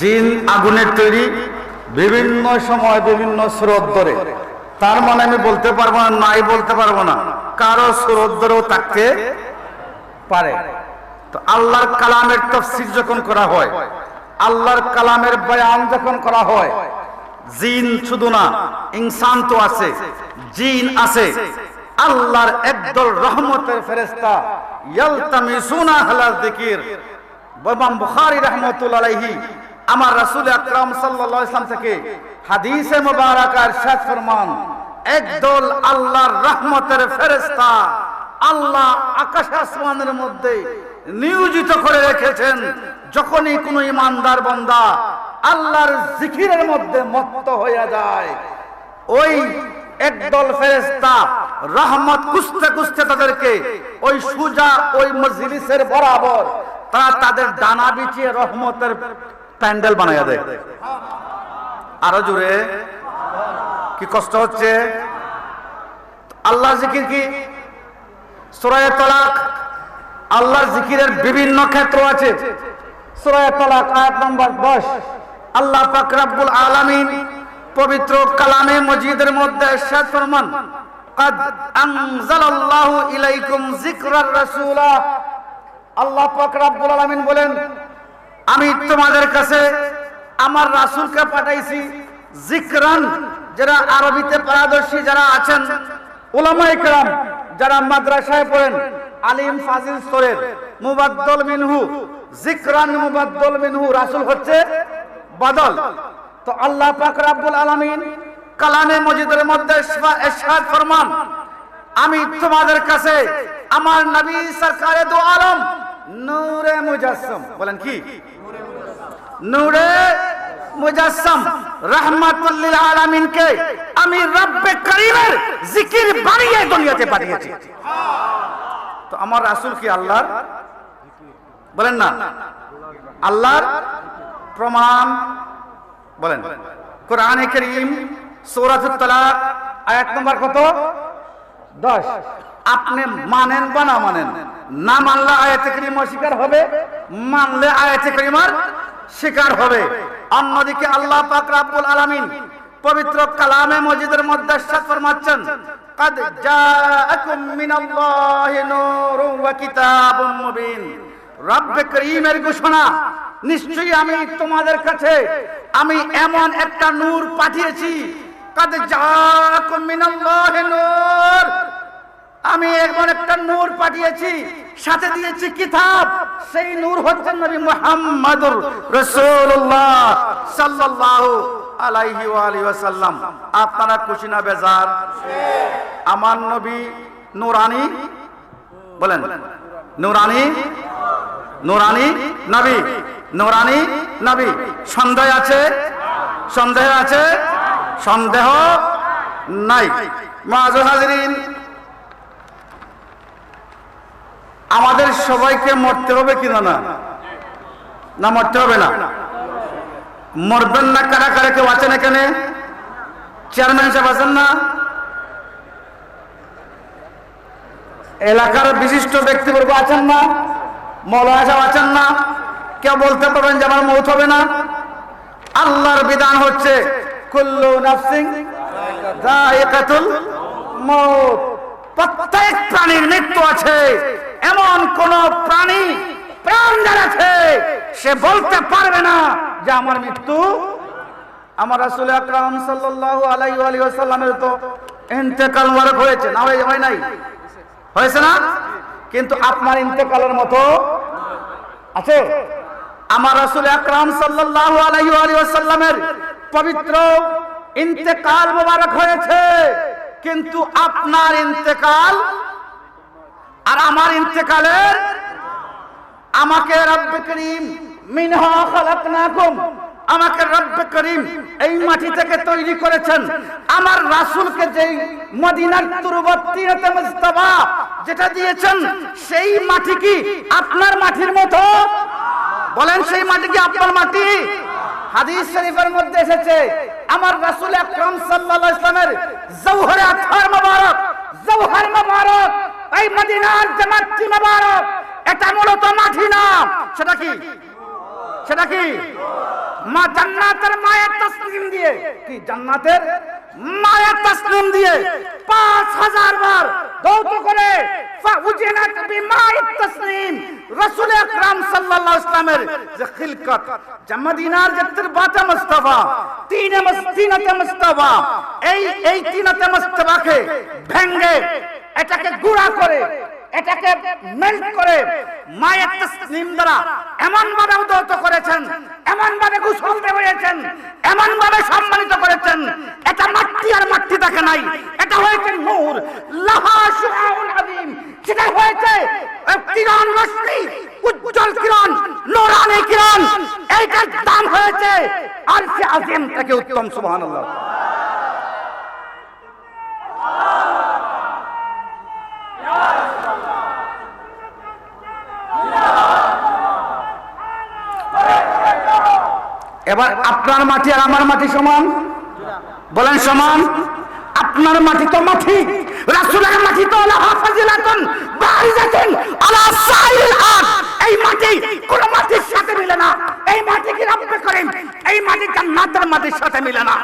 জিন আগুনের তৈরি বিভিন্ন সময় বিভিন্ন স্রোত ধরে। তার মানে আমি বলতে পারব না, নাই বলতে পারব না। কারও স্রোত ধরেও থাকতে পারে। তো আল্লাহর কালামের তফসির যখন করা হয়, আল্লাহর কালামের বয়ান যখন করা হয়, জিন শুধু না, ইনসান তো আছে, জিন আছে। আল্লাহর একদল রহমতের ফেরেস্তা ইয়ালতামিসুনা আহলাল যিকির ইমাম বুখারী রাহমাতুল্লাহ আমার রাসূল আকরাম সাল্লাল্লাহু আলাইহি থেকে হাদিসে মুবারাকা ইরশাদ ফরমান, একদল আল্লাহর রহমতের ফেরেশতা আল্লাহ আকাশ আসমানের মধ্যে নিয়োজিত করে রেখেছেন। যখনই কোনো ইমানদার বান্দা আল্লাহর জিকিরের মধ্যে মত্ত হয়ে যায়, ওই একদল ফেরেশতা রহমত কুস্তে কুস্তে তাদেরকে ওই সুজা, ওই মজলিসের বরাবর তারা তাদের ডানা বিছিয়ে রহমতের প্যান্ডেল বানাইয়া দেয় আরো জুড়ে কি কষ্ট হচ্ছে আল্লাহ জিকির কি সুরায় তলাক আল্লাহর জিকিরের বিভিন্ন ক্ষেত্র আছে সুরায় তলাক আয়াত নম্বর দশ আল্লাহ পাক রাব্বুল আলামিন পবিত্র কালামে মজিদের মধ্যে ইরশাদ ফরমান قد أنزل الله إليكم ذكر الرسول আল্লাহ পাক রাব্বুল আলামিন বলেন আমি তোমাদের কাছে আমার রাসূলকে পাঠাইছি জিকরান, যারা আরবিতে পারদর্শী যারা আছেন, উলামায়ে কেরাম, যারা মাদ্রাসায় পড়েন, আলিম ফাজিল স্তরের, মুবাদ্দল মিনহু, জিকরান মুবাদ্দল মিনহু রাসুল হচ্ছে বদল। তো আল্লাহ পাক রাব্বুল আলামিন কালামে মজিদের মধ্যে ইরশাদ ফরমান, আমি তোমাদের কাছে আমার নবী সরকারে দু আলম নূরে মুজাসসম, বলেন কি? নূরে মুজাসসম রহমাতুল্লিল আলামিনকে আমি রব্বে করিমের জিকির বানিয়ে দুনিয়াতে পাঠিয়েছি। তো আমার রাসূল কি আল্লাহর? বলেন না। আল্লাহর প্রমাণ বলেন। কোরআনে করিম সূরাতুত তালাক, আয়াত নম্বর কত? দশ। আপনি মানেন বা না মানেন? না মানলে আয়াতে করিম অস্বীকার হবে, মানলে আয়াতে করিমার স্বীকার হবে অন্যদিকে আল্লাহ পাক রাব্বুল আলামিন পবিত্র কালামে মজিদের মধ্যে ইরশাদ ফরমাচ্ছেন قد جاءكم من الله نور وكتاب مبين রব্ব করিমের ঘোষণা নিশ্চয়ই আমি তোমাদের কাছে আমি এমন একটা নূর পাঠিয়েছি কাদ জাআকুম মিনাল্লাহি নূর আমি এমন একটা নূর পাঠিয়েছি, সাথে দিয়েছি কিতাব। সেই নূর হচ্ছেন নবী মুহাম্মদুর রাসূলুল্লাহ সাল্লাল্লাহু আলাইহি ওয়া আলিহি ওয়াসাল্লাম। আপনারা খুশি না বেজার? আমার নবী নূরানি, বলেন, নূরানি নূরানি নবী নূরানি নবী, সন্দেহ আছে? সন্দেহ আছে? সন্দেহ নাই। মাঝে হাজরিন আমাদের সবাইকে মরতে হবে কিনা না না? মরতে হবে না। মরবেন না কারা কারা কেউ আছেন এখানে? চেয়ারম্যান সাহেব আছেন না? এলাকার বিশিষ্ট ব্যক্তিবর্গ আছেন না? মৌলানা সাহেব আছেন না? কেউ বলতে পারবেন যে আমার মৌত হবে না? আল্লাহর বিধান হচ্ছে, কুল্লু নাফসিং মউত প্রত্যেক প্রাণীর মৃত্যু আছে। এমন কোন প্রাণী প্রাণ আছে সে বলতে পারবে না যে আমার মৃত্যু। আমার রাসূল আকরাম সাল্লাল্লাহু আলাইহি আলিহি ওয়াসাল্লামের তো ইন্তেকাল মুবারক হয়েছে, না হয়ে হয় নাই? হয়েছে না? কিন্তু আপনার ইন্তেকালের মতো আছে। আমার রাসূল আকরাম সাল্লাল্লাহু আলাইহি ওয়া আলিহি ওয়াসাল্লামের পবিত্র ইন্তেকাল মুবারক হয়েছে। কিন্তু আপনার ইন্তেকাল আর আমার ইন্তেকালের আমাকে রব্বে করিম মিনহা খালাকনাকুম। আমাকে রব্বে করিম এই মাটি থেকে তৈরি করেছেন। আমার রাসূলকে যেই মদিনার তুরবর্তী মুস্তাফা যেটা দিয়েছেন, সেই মাটি কি আপনার মাটির মতো? বলেন সেই মাটি কি আপনার মাটি? হাদিস শরীফের মধ্যে এসেছে, আমার রাসূল আকরাম সাল্লাল্লাহু আলাইহি ওয়াসাল্লামের জওহরে আতহার মুবারক, জওহর মুবারক, এই মদিনার জামাতটি মোবারক, এটা মূলত মাটি না। সেটা কি? সেটা কি? মা জান্নাতের মায়ের তাসলিম দিয়ে। কি, জান্নাতের? মায়ের তসলিম দিয়ে পাঁচ হাজার বার দৌত করে ফাউজিনাত বিমায়ের তসলিম রাসূল আকরাম সাল্লাল্লাহু আলাইহি ওয়াসাল্লামের যে খিলকত, যে মদিনার যে তিরবাতে মুস্তাফা, তিনে মস্তিনাতে মুস্তাফা, এই এই তিনাতে মুস্তাফাকে ভেঙ্গে এটাকে গুড়া করে এটাকে মেল্ট করে মায়ের তসলিম দ্বারা এমন ভাবে উদ্যত করেছেন এমন ভাবে গোসল দেওয়াছেন এমন ভাবে সম্মানিত করেছেন। এটা মাটি আর মাটি দেখে নাই। এটা হয়েছে নূর। লাহা শুআউন আযীম। সেটা হয়েছে কিরণ রশ্মি, উজ্জ্বল কিরণ, নূরানি কিরণ। এইটার দাম হয়েছে আরশে আজিম থেকে উত্তম, সুবহানাল্লাহ। এবার আপনার মাটি আর আমার মাটি সমান? বলেন সমান। আপনার মাটি তো মাটি, রাসূলের মাটি তো এই মাটি কোন মাটির সাথে মিলে না। এই মাটি কি রব্বে করেন এই মাটি জান্নাতের মাটির সাথে মিলে না।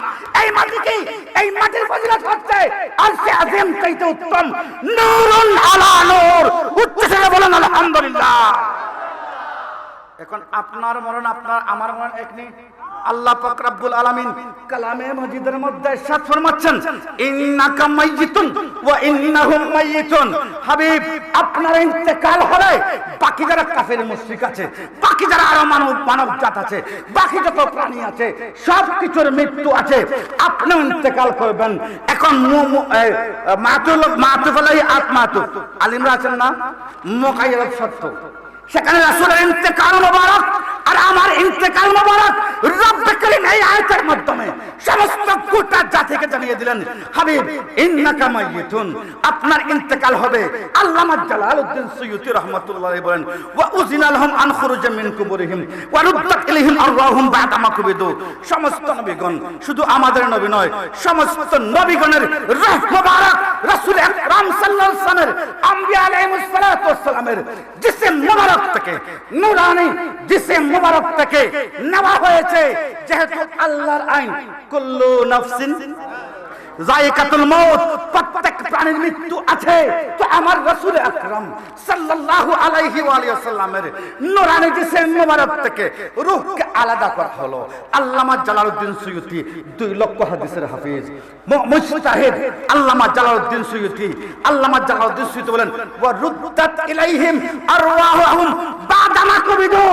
এই মাটি কি? এই মাটির ফজিলত হচ্ছে আরশে আজিম চাইতে উত্তম নূরুন আলা নূর। উচ্চ স্বরে বলেন, আলহামদুলিল্লাহ। এখন আপনার মরণ, আপনার, আমার মরণ এক আল্লাহ পাক আলামিন কালামে মজিদের মধ্যে ইরশাদ ফরমাচ্ছেন, ইন্নাকা মাইয়িতুন ওয়া ইন্নাহুম মাইয়িতুন। হাবিব, আপনার ইন্তেকাল হবে বাকি যারা কাফের মুশরিক আছে, বাকি যারা আরও মানব মানব জাত আছে, বাকি যত প্রাণী আছে সব কিছুর মৃত্যু আছে আপনি ইন্তেকাল করবেন। এখন মাতুল, মাতুফালাই আত্মাতু আলিমরা আছেন না? মোকাইয়াত সত্য। সেখানে রাসূলের ইন্তেকাল মোবারক আর আমার ইন্তেকাল মোবারক রব্বে করিম এই আয়াতের মাধ্যমে সমস্ত গোটা জাতিকে জানিয়ে দিলেন, হাবিব, ইন্নাকা মাইয়িতুন। আপনার ইন্তেকাল হবে। আল্লামা জালালউদ্দিন সুয়ুতি রাহমাতুল্লাহ আলাইহি বলেন, ওয়া উজিনা লাহুম আন খুরুজা মিন কুবুরিহিম ওয়া রুদ্দাত ইলাইহিম আরওয়াহুম বা'দা মা কুবিদু সমস্ত নবীগণ, শুধু আমাদের নবী নয়, সমস্ত নবীগণের রূহ মোবারক রাসূল আকরাম সাল্লাল্লাহু আলাইহি ওয়াসাল্লামের আম্বিয়া আলাইহিস সালাতু ওয়াস সালামের জিসে মোবারক থেকে, নুরানি জিসে মোবারক থেকে নেওয়া হয়েছে, যেহেতু আল্লাহর আইন, কুল্লু নাফসিন জায়কাতুল মউত, প্রত্যেক প্রাণীর মৃত্যু আছে। তো আমার রাসূল আকরাম সাল্লাল্লাহু আলাইহি ওয়া আলিহি ওয়াসাল্লামের নূরানি জিসম মোবারক থেকে রূহকে আলাদা করা হলো। আল্লামা জালালউদ্দিন সুয়ুতি, দুই লক্ষ হাদিসের হাফিজ। মুজতাহিদ, আল্লামা জালালউদ্দিন সুয়ুতি, আল্লামা জালালউদ্দিন সুয়ুতি বলেন, ওয়া রুদ্দাত ইলাইহিম আরওয়াহুম বাদা মা কুবিদু।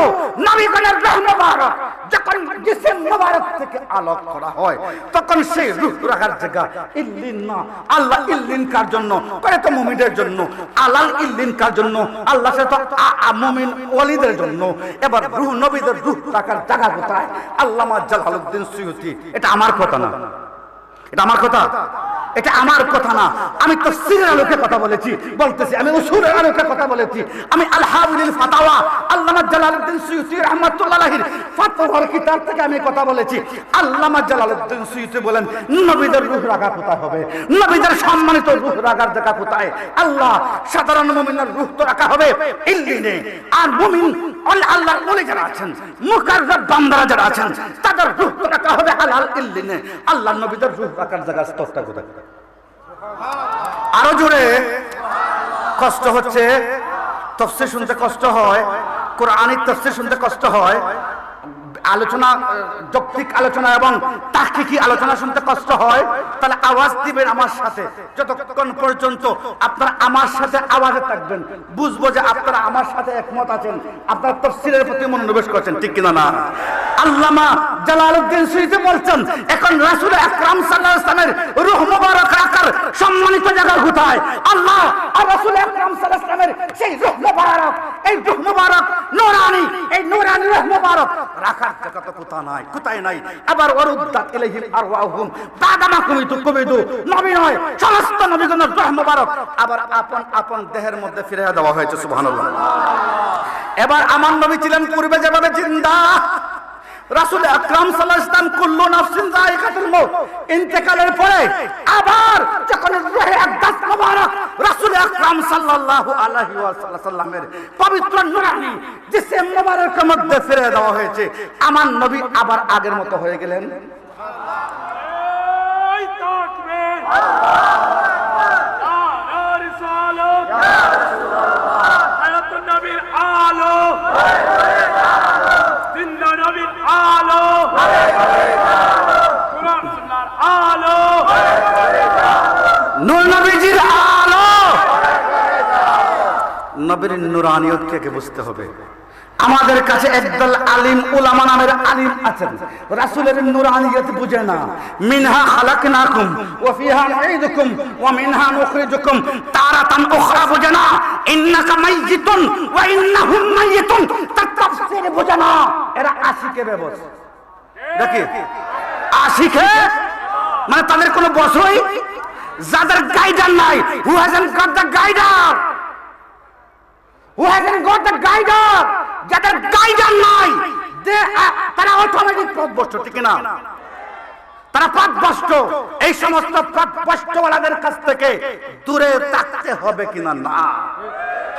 নবীগণের রূহ মোবারক। যখন জিসম মোবারক থেকে আলোক করা হয়, তখন সেই রূহ রাখার জায়গা ইল্লিন না। আল্লাহ ইল্লিন কার জন্য? করে তো মুমিনদের জন্য। আলাল ইল্লিন কার জন্য? আল্লাহ সে তো মুমিন ওয়ালিদের জন্য। এবার রুহ নবীদের রুহ রাখার জায়গা কোথায়? আল্লামা জালালউদ্দিন সুয়ুতি। এটা আমার কথা না। এটা আমার কথা। এটা আমার কথা না। আমি তো সিরের আলোকে কথা বলেছি। বলতেছি, আমি উসুরের আলোকে কথা বলেছি। আমি আলহাবুলিল ফাতাওয়া, আল্লামা জালালউদ্দিন সুয়ুতি রাহমাতুল্লাহির ফাতওয়ার কিতাব থেকে আমি কথা বলেছি। আল্লামা জালালউদ্দিন সুয়ুতি বলেন, নবীদের রূহ রাখা কোথায় হবে? নবীদের সম্মানিত রূহ রাখার জায়গা কোথায়? আল্লাহ, সাধারণ মুমিনের রূহ তো রাখা হবে। ইল্লিনে। আর মুমিন আল্লাহ আল্লাহর ওলি যারা আছেন, মুকাররব বান্দারা যারা আছেন, তাদের রূহ তো রাখা হবে হালাল ইল্লিনে। আল্লাহ নবীদের রূহ রাখার জায়গা স্তরটা কোথায়? আরও জোরে। কষ্ট হচ্ছে তফসির শুনতে কষ্ট হয় কোরআনিক তফসির শুনতে কষ্ট হয়। আলোচনা, যৌক্তিক আলোচনা এবং তাহকিকি আলোচনা শুনতে কষ্ট হয়, তাহলে আওয়াজ দিবেন আমার সাথে। যতক্ষণ পর্যন্ত আপনারা আমার সাথে আওয়াজে থাকবেন, বুঝব যে আপনারা আমার সাথে একমত আছেন, আপনারা তফসিলের প্রতি মনোনিবেশ করছেন, ঠিক কিনা না? আল্লামা জালালউদ্দিন সুইতে বলছেন, এখন রাসূল আকরাম সাল্লাল্লাহু আলাইহি ওয়াসাল্লামের রূহ মুবারক রাখার সম্মানিত জায়গা কোথায়? আল্লাহ আর রাসূল আকরাম সাল্লাল্লাহু আলাইহি ওয়াসাল্লামের সেই রূহ মুবারক, এই রূহ মুবারক নূরানি, এই নূরানি রূহ মুবারক রাখার তো কোথায় নাই কোথায় নাই? আবার অরুদ্দাত ইলাইহিম আরওয়াহুম। বাদামা কুমিতু কুমিদু। নবী নয়, সমস্ত নবীগণের রূহ মুবারক। আবার আপন আপন দেহের মধ্যে ফিরে দেওয়া হয়েছে, সুবহানাল্লাহ। এবার আমার নবী ছিলেন পূর্বে যেভাবে জিন্দা। রাসূল আকরাম ওয়াসাল্লাম কুল্লু নাফসিন যায়কাতুল মউত। ইন্তেকালের পরে আবার যখন রূহে আকদাস মুবারক রাসুল আকরাম সাল্লাল্লাহু আলাইহি ওয়াসাল্লামের পবিত্র নূরানি জিসম মুবারকের মধ্যে ফিরে দেওয়া হয়েছে। আমার নবী আবার আগের মতো হয়ে গেলেন এই তাকবীর আলা রিসালাত হায়াতুন নবীর আলো জিন্দা নবীর আলো কুরআন সুন্নাহর আলো নূর নবীজির আলো নবীর নুরানিয়তকে কে বুঝতে হবে। আমাদের কাছে একদল আলিম উলামা নামের আলিম আছেন। রাসূলের নুরানিয়ত বুঝে না। মিনহা খালাকনাকুম ওয়া ফিহা নুঈদুকুম ওয়া মিনহা নুখরিজুকুম। তারাতান উখরা বুঝে না। ইন্নাকা মাইয়িতুন ওয়া ইন্নাহুম মাইয়িতুন। তার তাফসীর বুঝে না। এরা আশিকের ব্যবস্থা দেখি আশিখে মানে তাদের কোনো বসই? যাদের গাইডার নাই। Who hasn't got the guider who hasn't got the guider যাদের গাইডার নাই. তারা অটোমেটিক পথভ্রষ্ট, ঠিক না তারা পথভ্রষ্ট। এই সমস্ত পথভ্রষ্টওয়ালাদের কাছ থেকে দূরে থাকতে হবে কিনা না?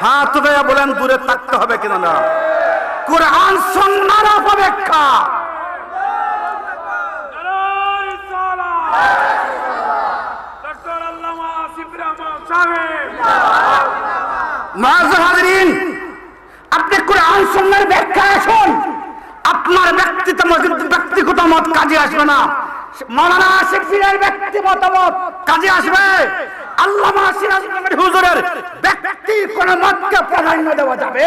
হাত উঠে বলেন, দূরে থাকতে হবে কিনা না? কোরআন সন্ন্যার রহমান সাহেব। আপনি কোরআন সন্ন্যার ব্যাখ্যা আসুন। আপনার ব্যক্তিত্ব ব্যক্তিগত মত কাজে আসবে না। মৌলানা আশিক ফিরের ব্যক্তি মতামত কাজে আসবে। আল্লামা সিরাজ হুজুরের ব্যক্তি কোন মতকে প্রাধান্য দেওয়া যাবে।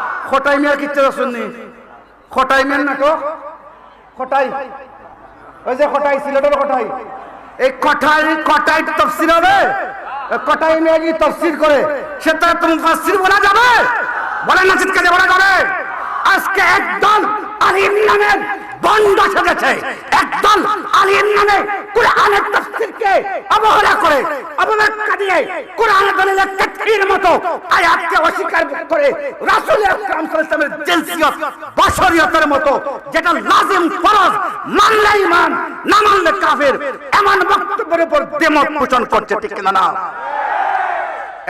খটাই মিয়ার কিচ্ছু শুননি খটাই মিয়ার নাটক খটাই। ওই যে খটাই, সিলেটের খটাই। এই কঠাই খটাই তফসিল হবে। খটাই মিয়া কি তফসিল করে? সেটা তো তুমি তফসিল বলা যাবে। বলেন না চিৎকারে বলা যাবে। আজকে একদল আলিম নামের বন্ড সেজেছে একদল আলিম নামে কোরআনের তাফসীরকে অবহেলা করে অবব্যাখ্যা দিয়ে কোরআনের দলিলের তাকরীর মতো আয়াতকে অস্বীকার করে রাসূল আকরাম মতো, যেটা লাজিম ফরজ, মানলে ঈমান, না এমন বক্তব্যের উপর দ্বিমত পোষণ করছে, ঠিক কিনা না?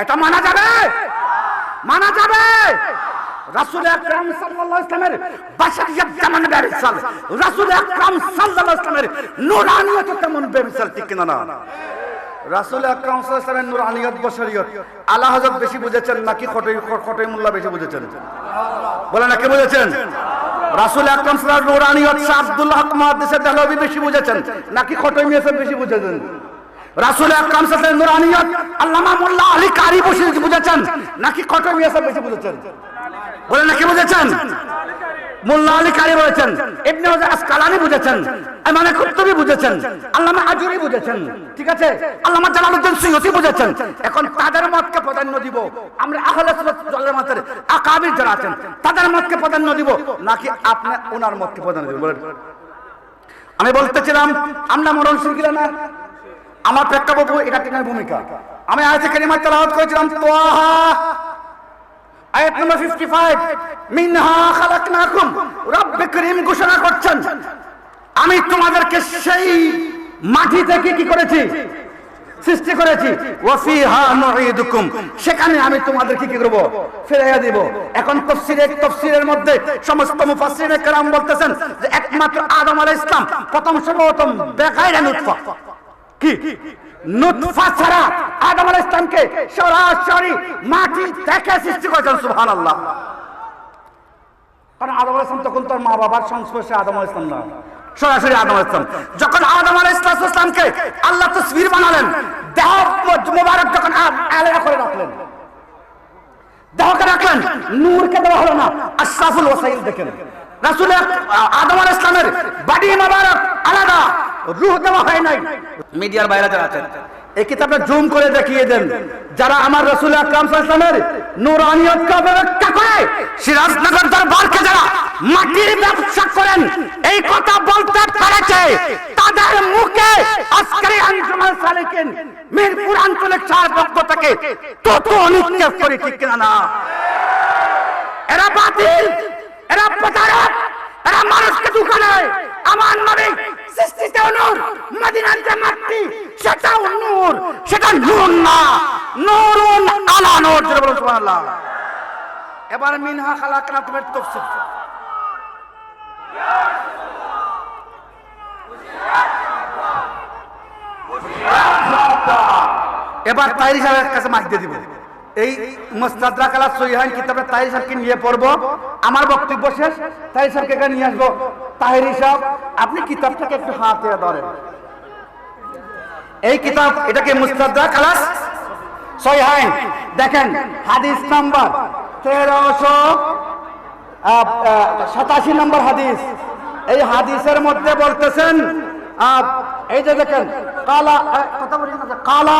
এটা মানা যাবে? মানা যাবে? রাসূল আকরাম সাল্লাল্লাহু আলাইহি ওয়াসাল্লামের বাশারিয়াত যেমন বেমিসাল, রাসূল আকরাম সাল্লাল্লাহু আলাইহি নূরানিয়ত তেমন বেমিসাল, ঠিক কিনা না? রাসূল আকরাম সাল্লাল্লাহু আলাইহি ওয়াসাল্লামের নূরানিয়ত আলা হযরত বেশি বুঝেছেন নাকি খটই খটই মোল্লা বেশি বুঝেছেন? বলেন না কে বুঝেছেন? রাসূল আকরাম সাল্লাল্লাহু আলাইহি ওয়াসাল্লাম নূরানিয়ত শাহ আব্দুল হক বেশি বুঝেছেন, নাকি খটই মিয়া বেশি বুঝেছেন? রাসূল আকরাম সাল্লাল্লাহু নূরানিয়ত আল্লামা মোল্লা আলী কারি বসে বুঝেছেন? নাকি খটই মিয়া সাহেব বেশি বুঝেছেন? বলে নাকি বুঝেছেন? মোল্লা আলী কারি বলেছেন, ইবনে হাজার আসকালানি বুঝেছেন মানে কুতুবি বুঝেছেন, আল্লামা আজুরি বুঝেছেন, ঠিক আছে? আল্লামা জালালউদ্দিন সুয়ুতি বুঝেছেন। এখন তাদের মতকে প্রাধান্য দিব। আমরা আহলে সুন্নাত ওয়াল জামাতের আকাবির যারা আছেন, তাদের মতকে প্রাধান্য দিব। নাকি আপনার ওনার মতকে প্রাধান্য দিব বলেন। আমি বলতেছিলাম, আমরা মরণ শিখিলে না। আমার প্রেক্ষাপট এটা টিনের ভূমিকা। আমি আয়াতে কারিমা তেলাওয়াত করেছিলাম তোহা আয়াত নম্বর 55 মিনহা খালাকনাকুম, রব্বে করিম ঘোষণা করছেন, আমি তোমাদেরকে সেই মাটি থেকে কি করেছি? সৃষ্টি করেছি। ওয়াফিহা নুঈদুকুম, সেখানে আমি তোমাদেরকে কি করব? ফিরাইয়া দিব। এখন তাফসীরে, তাফসীরের মধ্যে সমস্ত মুফাসসিরিনে কেরাম বলতেছেন যে একমাত্র আদম আলাইহিস সালাম প্রথম সর্বপ্রথম বেগাইরা নুতফা। ছাড়া আদম থেকে সৃষ্টি সুবহানাল্লাহ। কারণ আদম তখন মা বাবার আদম সরাসরি আদম যখন আদম আলাইহিস সালামকে আল্লাহ তসবির বানালেন, দেহ মোবারক যখন আলাদা করে রাখলেন, দেহকে রাখলেন, নূরকে দেওয়া হলো না, আশরাফুল ওয়াসাইল দেখেন। রাসুল আদম আল ইসলামের বাড়ি মাবারক আলাদা, রুহ দেওয়া হয় নাই। মিডিয়ার বাইরে যারা আছেন, এই কিতাবটা জুম করে দেখিয়ে দেন। যারা আমার রসুল আকরাম ইসলামের নুরানিয়তকে অবব্যাখ্যা করে, সিরাজনগর দরবারকে যারা মাটির ব্যবসা করেন, এই কথা বলতে পেরেছে, তাদের মুখে আজকের আঞ্জুমান সালিকিন মিরপুর আঞ্চলিক সার পক্ষ থেকে তত নিক্ষেপ করে, ঠিক কিনা না? এরা বাতিল এরা প্রতারক এরা মানুষকে দোকানে আমার নবী সৃষ্টিতে নূর, মদিনার যে মাটি, সেটাও নূর, সেটা নূর না, নূরুন আলা নূর বলুন সুবহানাল্লাহ। এবার মিনহা খালাকনা তুমি তাফসীর এবার তাইরি সাহেবের কাছে মাছ দিয়ে দিব। এই মুস্তাদরা কালা সহিহান কিতাবে তাইরি সাহেবকে নিয়ে পড়ব। আমার বক্তব্য শেষ, তাই সাহেবকে এখানে নিয়ে আসব। তাহিরি সাহেব আপনি কিতাবটাকে একটু হাতে ধরেন। এই কিতাব, এটাকে মুস্তাদরা কালাস সহিহান দেখেন, হাদিস নাম্বার তেরোশো সাতাশি নম্বর হাদিস। এই হাদিসের মধ্যে বলতেছেন এই যে দেখেন, কালা কথা বলি কালা,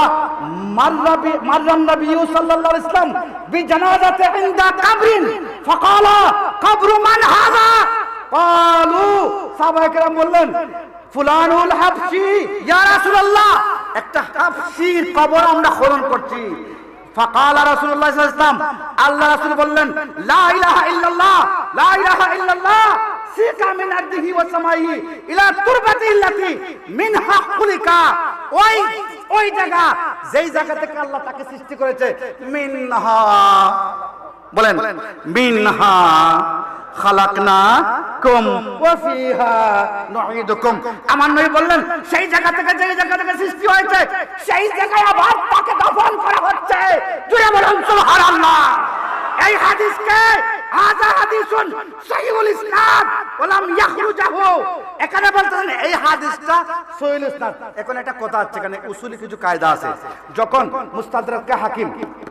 মাররাবি মাররান নবী সাল্লাল্লাহু আলাইহি বি জানাজাতে ইনদা কাবরিন ফাকালা মান হাযা قالوا বললেন, ফুলানুল হাবশি ইয়া রাসূলুল্লাহ, একটা হাবশির কবর আমরা খনন করছি। فقال رسول الله صلى الله عليه وسلم আল্লাহ রাসূল বললেন লা ইলাহা ইল্লাল্লাহ লা ইলাহা ইল্লাল্লাহ সিকা মিন আরদিহি ওয়া সামাইহি ইলা তুরবাতি ইল্লাতি মিনহা খুলিকা ওই ওই জায়গা যেই জায়গা থেকে আল্লাহ তাকে সৃষ্টি করেছে মিনহা বলেন মিনহা খালাকনা কুম ওয়া ফিহা নুঈদুকুম। আমার নবী বললেন সেই জায়গা থেকে যে জায়গা থেকে সৃষ্টি হয়েছে সেই জায়গায় আবার তাকে দাফন করা হচ্ছে। জুড়ে বলুন সুবহানাল্লাহ। এই হাদিসকে হাজা হাদিসুন সহিহুল ইসনাদ ওলাম ইয়াখরুজাহু। এখানে বলতেছেন এই হাদিসটা সহিহুল ইসনাদ। এখন একটা কথা আছে এখানে উসুলি কিছু কায়দা আছে। যখন মুস্তাদরাককে হাকিম ইসলাম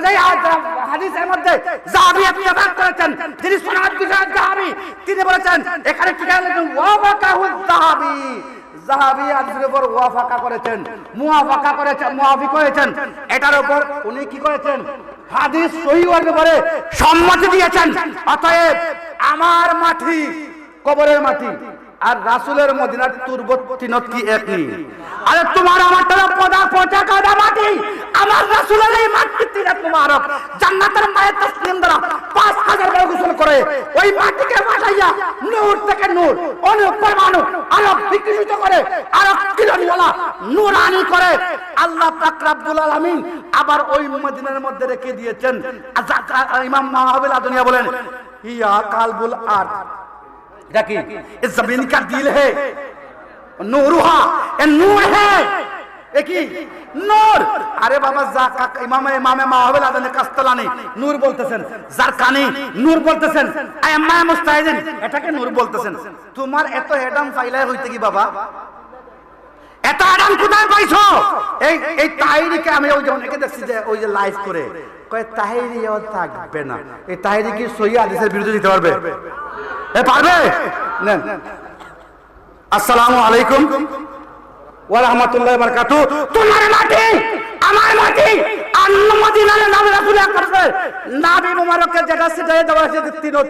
তিনি বলেছেন, এখানে ঠিক আছে ওয়াবাকাহু জাহাবি। জাহাবি হাদিসের উপর ওয়াফাকা করেছেন মুআফাকা করেছেন এটার উপর উনি কি করেছেন? হাদিস সহি সম্মতি দিয়েছেন। অতএব আমার মাটি কবরের মাটি। আর রাসুলের মদিনার তুরবত তিনত কি এক নি আরে তোমার আমার তারা পদা পচা কাদা মাটি, আমার রাসুলের এই মাটি তিনত মুবারক জান্নাতের মায়ের তসলিম দ্বারা পাঁচ হাজার বার গোসল করে, ওই মাটিকে বাসাইয়া নূর থেকে নূর অনেক পরমাণু আরও বিকশিত করে আরও কিরণওয়ালা নূরানি করে। আল্লাহ পাক রাব্বুল আলামিন আবার ওই মদিনার মধ্যে রেখে দিয়েছেন। ইমাম মাহবুল আদনিয়া বলেন, ইয়া কালবুল আর্থ देखिए इस जमीन का दिल है नूरुहा ये नूर है এ কি নূর আরে বাবা যা কাক ইমামে ইমামে মাহবুল আদনে কাস্তালানি নূর বলতেছেন জারকানি নূর বলতেছেন আয়াম্মা মুস্তাহিদিন এটাকে নূর বলতেছেন তোমার এত হেডাম ফাইলাই হইতে কি বাবা এত আরাম কোথায় পাইছো এই এই তাহিরিকে আমি ওই যে অনেকে দেখছি যে ওই যে লাইভ করে কয় তাহিরিও থাকবে না। এই তাহিরি কি সহি আদেশের বিরুদ্ধে দিতে পারবে? পারবে? নেন। আসসালামু আলাইকুম। ওয়া রাহমাতুল্লাহি তোমার মাটি! আমার মাটি দেওয়া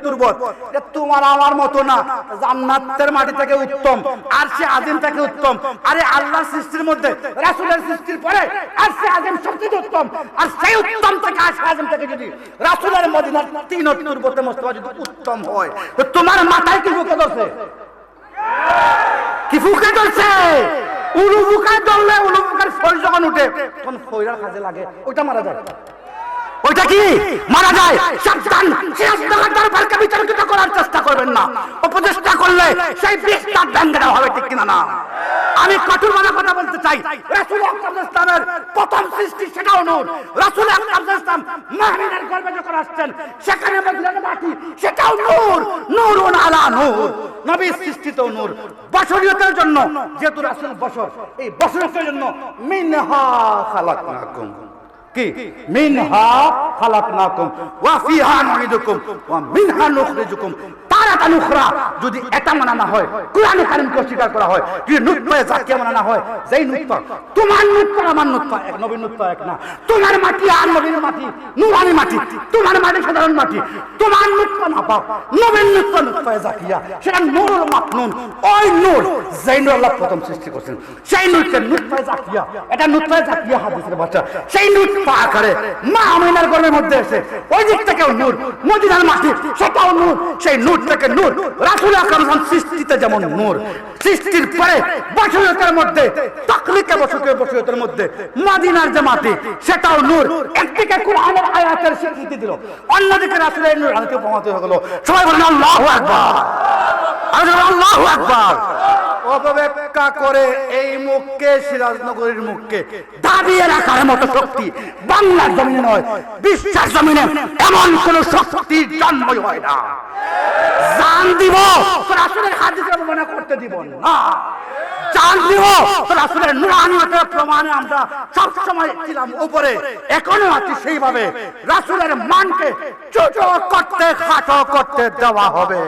তোমার আমার না, জান্নাতের মাটি থেকে উত্তম, আর সে আজিম থেকে উত্তম। আরে আল্লাহর সৃষ্টির মধ্যে, রাসূলের সৃষ্টির পরে, আর সে সবচেয়ে উত্তম, আর সেই উত্তম থেকে আর সে থেকে যদি রাসূলের মদিনার তিন তুরবতে মোস্তফা যদি উত্তম হয়, তো তোমার মাথায় কি বুকে ধরছে? কি ফুকে ধরছে? উলু ফুকায় ধরলে উলু ফুকার ফল যখন উঠে, তখন ফইরার কাজে লাগে, ওইটা মারা যায়। ওইটা কি? মারা যায়। সাবধান। সিরাজ দোকানদারকে বিতর্কিত করার চেষ্টা করবেন না। উপদেষ্টা করলে সেই বিষটা ব্যাঙ্গেরা হবে, ঠিক কিনা না? আমি কঠোর মানে কথা বলতে চাই। রাসূল আকরাম ইসলামের প্রথম সৃষ্টি সেটাও নূর রাসূল আকরাম ইসলাম মাহমিনের গর্ভে যখন আসছেন, সেখানে মদিনার মাটি, সেটাও নূর। নূরুন আলা নূর। নবীর সৃষ্টিতেও নূর। বশরীয়তের জন্য, যেহেতু রাসূল বশর এই বশরীয়তের জন্য মিনহা খালাকনাকুম। কি? মিনহা খালাকনাকুম ওয়া ফিহা নুইদুকুম ওয়া মিনহা নুখরিজুকুম। তারাতান উখরা, যদি এটা মানা না হয়, কোরআনে কারীমকে অস্বীকার করা হয়, যদি নুতফায়ে জাকিয়া মানা না হয়, যেই নুতফা, তোমার নুতফা, আমার নুতফা এক, নবীর নুতফা এক না। তোমার মাটি আর নবীর মাটি, নুরানি মাটি, তোমার মাটি সাধারণ মাটি, তোমার নুতফা না পাও, নবীর নুতফা নুতফায়ে জাকিয়া, সেটা নূরুল মাকনুন ওই নূর যেই নূর আল্লাহ প্রথম সৃষ্টি করেছেন। সেই নূরকে নুতফায়ে জাকিয়া, এটা নুতফায়ে জাকিয়া হাদিসের বাচ্চা। সেই নুতফা আকারে মা আমিনার গর্ভের মধ্যে এসে, ওই দিক থেকেও নূর, মদিনার মাটি, সেটাও নূর। সেই নূর থেকে নূর। রাসূল আকরাম সৃষ্টিতে যেমন নূর। সৃষ্টির পরে বছরের মধ্যে তাকলিকে বছরের বছরের মধ্যে মদিনার যে মাটি সেটাও নূর। একদিকে কোরআনের আয়াতের স্বীকৃতি দিল। অন্যদিকে রাসূলের নূর আলোকে প্রমাণিত গেল সবাই বলেন, আল্লাহু আকবার। আর আল্লাহু আকবার। অপব্যাখ্যা করে এই মুখকে, সিরাজনগরীর মুখকে দাবিয়ে রাখার মতো শক্তি বাংলার জমিনে নয়, বিশ্বের জমিনে এমন কোন শক্তির জন্মই হয় না। জান দিব, তোর আসলের হাদিসের মনে করতে দিব না। জান দিব, তোর আসলের নুরানিয়তের প্রমাণে আমরা সব সময় ছিলাম উপরে, এখনও আছি সেইভাবে। রাসূলের মানকে ছোট করতে, খাটো করতে দেওয়া হবে।